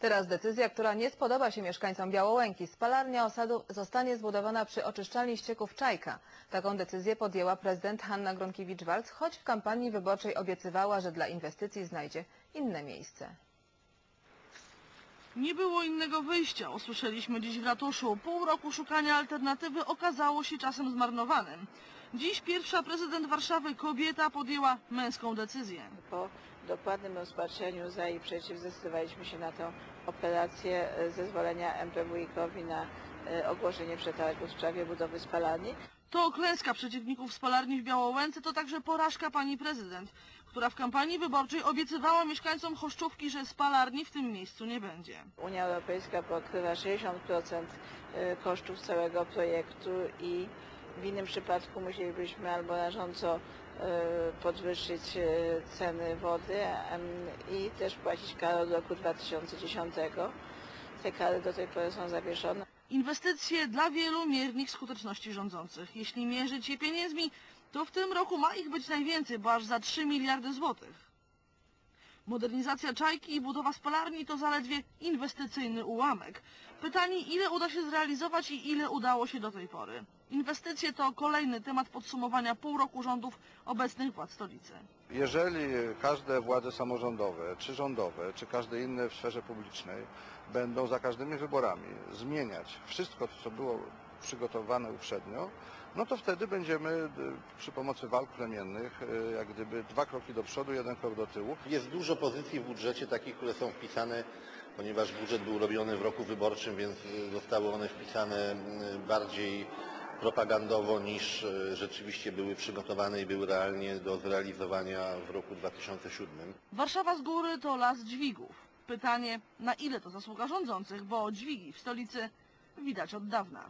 Teraz decyzja, która nie spodoba się mieszkańcom Białołęki. Spalarnia osadu zostanie zbudowana przy oczyszczalni ścieków Czajka. Taką decyzję podjęła prezydent Hanna Gronkiewicz-Waltz, choć w kampanii wyborczej obiecywała, że dla inwestycji znajdzie inne miejsce. Nie było innego wyjścia, usłyszeliśmy dziś w ratuszu. Pół roku szukania alternatywy okazało się czasem zmarnowanym. Dziś pierwsza prezydent Warszawy kobieta podjęła męską decyzję. Po dokładnym rozpatrzeniu za i przeciw zdecydowaliśmy się na tę operację e, zezwolenia MPWiK-owi na e, ogłoszenie przetargu w sprawie budowy spalarni. To klęska przeciwników spalarni w Białołęce to także porażka pani prezydent, która w kampanii wyborczej obiecywała mieszkańcom Choszczówki, że spalarni w tym miejscu nie będzie. Unia Europejska pokrywa 60% e, kosztów całego projektu i w innym przypadku musielibyśmy albo rażąco e, podwyższyć e, ceny wody i też płacić karę od roku 2010. Te kary do tej pory są zawieszone. Inwestycje dla wielu miernik skuteczności rządzących. Jeśli mierzyć je pieniędzmi, to w tym roku ma ich być najwięcej, bo aż za 3 miliardy złotych. Modernizacja czajki i budowa spalarni to zaledwie inwestycyjny ułamek. Pytanie, ile uda się zrealizować i ile udało się do tej pory. Inwestycje to kolejny temat podsumowania pół roku rządów obecnych władz stolicy. Jeżeli każde władze samorządowe, czy rządowe, czy każde inne w sferze publicznej będą za każdymi wyborami zmieniać wszystko, co było przygotowane uprzednio, no to wtedy będziemy y, przy pomocy walk plemiennych y, jak gdyby dwa kroki do przodu, jeden krok do tyłu. Jest dużo pozycji w budżecie takich, które są wpisane, ponieważ budżet był robiony w roku wyborczym, więc y, zostały one wpisane bardziej propagandowo niż rzeczywiście były przygotowane i były realnie do zrealizowania w roku 2007. Warszawa z góry to las dźwigów. Pytanie, na ile to zasługa rządzących, bo dźwigi w stolicy widać od dawna.